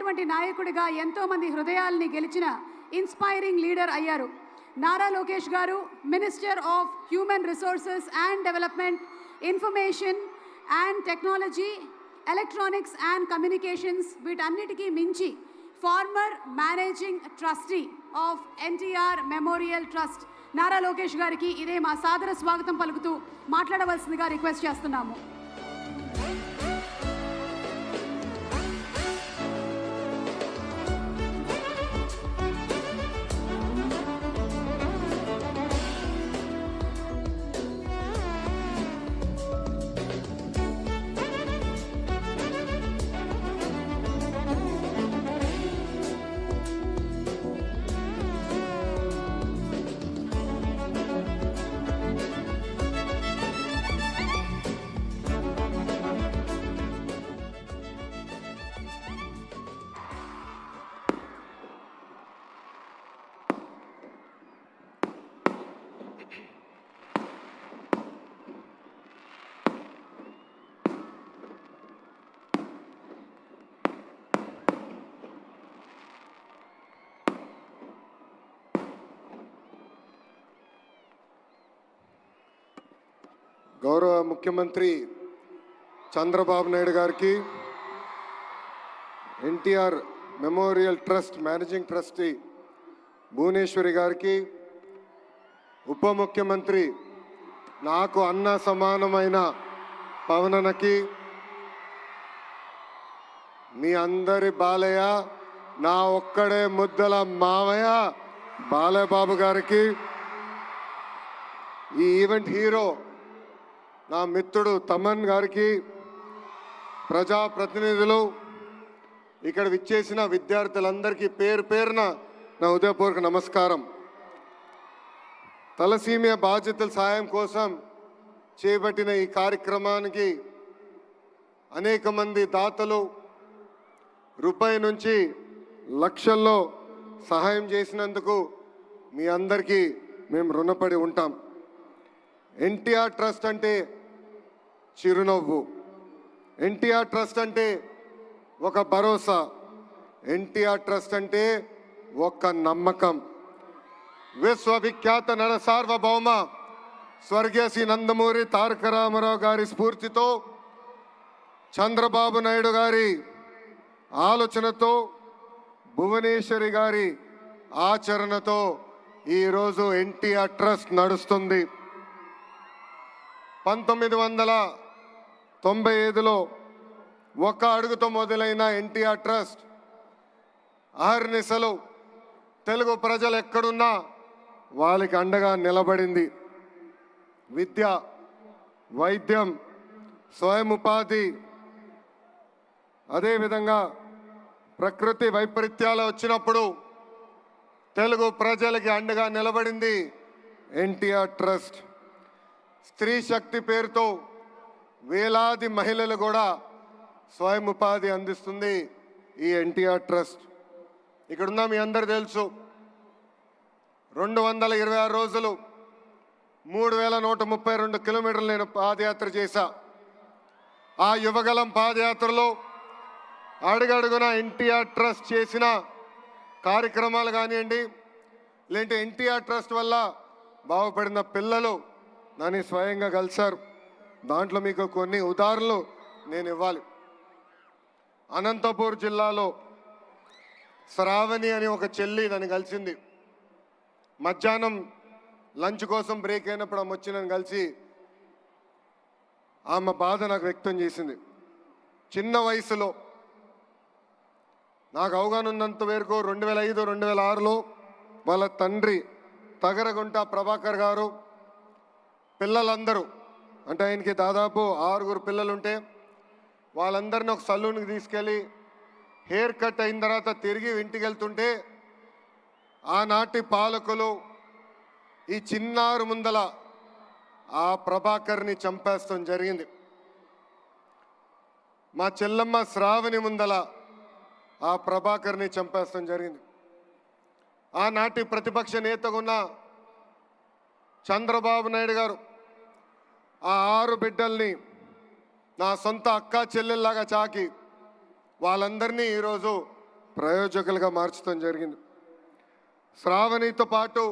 అద్భుతమైనటువంటి నాయకుడిగా ఎంతోమంది హృదయాల్ని గెలిచిన ఇన్స్పైరింగ్ లీడర్ అయ్యారు. నారా లోకేష్ గారు minister of human resources and development information and technology electronics and communications వీటన్నిటికీ మించి former managing trustee of NTR memorial trust Nara Lokesh గారికి ఇదే మా సాదర స్వాగతం పలుకుతూ మాట్లాడవలసిందిగా రిక్వెస్ట్ చేస్తున్నాము. గౌరవ ముఖ్యమంత్రి చంద్రబాబు నాయుడు గారికి NTR memorial trust managing trustee Bhuvaneswari గారికి ఉప ముఖ్యమంత్రి నాకు అన్న సమానమైన పవననకి మీ అందరి బాలయ్య నా ఒక్కడే ముద్దల మావయ్య బాలయ్య బాబు గారికి ఈ ఈవెంట్ హీరో నా మిత్రుడు తమన్ గారికి ప్రజాప్రతినిధులు ఇక్కడ విచ్చేసిన విద్యార్థులందరికీ పేరు పేరున నా ఉదయపూర్వక నమస్కారం. తలసీమియా బాధ్యతల సాయం కోసం చేపట్టిన ఈ కార్యక్రమానికి అనేక మంది దాతలు రూపాయి నుంచి లక్షల్లో సహాయం చేసినందుకు మీ అందరికీ మేము రుణపడి ఉంటాం. ఎన్టీఆర్ ట్రస్ట్ అంటే చిరునవ్వు. ఎన్టీఆర్ ట్రస్ట్ అంటే ఒక భరోసా. ఎన్టీఆర్ ట్రస్ట్ అంటే ఒక నమ్మకం. విశ్వవిఖ్యాత నర సార్వభౌమ స్వర్గీయ శ్రీ నందమూరి తారక రామారావు గారి స్ఫూర్తితో చంద్రబాబు నాయుడు గారి ఆలోచనతో భువనేశ్వరి గారి ఆచరణతో ఈరోజు ఎన్టీఆర్ ట్రస్ట్ నడుస్తుంది. పంతొమ్మిది వందల తొంభై ఐదులో ఒక్క అడుగుతో మొదలైన ఎన్టీఆర్ ట్రస్ట్ అహర్నిశలు తెలుగు ప్రజలు ఎక్కడున్నా వాళ్ళకి అండగా నిలబడింది. విద్య వైద్యం స్వయం ఉపాధి అదేవిధంగా ప్రకృతి వైపరీత్యాలు వచ్చినప్పుడు తెలుగు ప్రజలకి అండగా నిలబడింది ఎన్టీఆర్ ట్రస్ట్. స్త్రీ శక్తి పేరుతో వేలాది మహిళలు కూడా స్వయం ఉపాధి అందిస్తుంది ఈ ఎన్టీఆర్ ట్రస్ట్. ఇక్కడున్న మీ అందరు తెలుసు రెండు వందల ఇరవై ఆరు రోజులు మూడు వేల నూట ముప్పై రెండు కిలోమీటర్లు నేను పాదయాత్ర చేశా. ఆ యువగలం పాదయాత్రలో అడుగడుగున ఎన్టీఆర్ ట్రస్ట్ చేసిన కార్యక్రమాలు కానివ్వండి లేదంటే ఎన్టీఆర్ ట్రస్ట్ వల్ల బాగుపడిన పిల్లలు నన్ను స్వయంగా కలిశారు. దాంట్లో మీకు కొన్ని ఉదాహరణలు నేను ఇవ్వాలి. అనంతపూర్ జిల్లాలో శ్రావణి అని ఒక చెల్లి నన్ను కలిసింది. మధ్యాహ్నం లంచ్ కోసం బ్రేక్ అయినప్పుడు ఆమె వచ్చి నన్ను కలిసి ఆమె బాధ నాకు వ్యక్తం చేసింది. చిన్న వయసులో నాకు అవగాహన ఉన్నంత వరకు రెండు వేల ఐదు రెండు వేల ఆరులో వాళ్ళ తండ్రి తగరగుంట ప్రభాకర్ గారు పిల్లలందరూ అంటే ఆయనకి దాదాపు ఆరుగురు పిల్లలుంటే వాళ్ళందరిని ఒక సలూన్కి తీసుకెళ్ళి హెయిర్ కట్ అయిన తర్వాత తిరిగి ఇంటికి వెళ్తుంటే ఆనాటి పాలకులు ఈ చిన్నారు ముందల ఆ ప్రభాకర్ని చంపేస్తాం జరిగింది. మా చెల్లమ్మ శ్రావణి ముందల ఆ ప్రభాకర్ని చంపేస్తాం జరిగింది. ఆనాటి ప్రతిపక్ష నేతగా ఉన్న చంద్రబాబు నాయుడు గారు ఆ ఆరు బిడ్డల్ని నా సొంత అక్క చెల్లెల్లాగా చాకి వాళ్ళందరినీ ఈరోజు ప్రయోజకులుగా మార్చడం జరిగింది. శ్రావణితో పాటు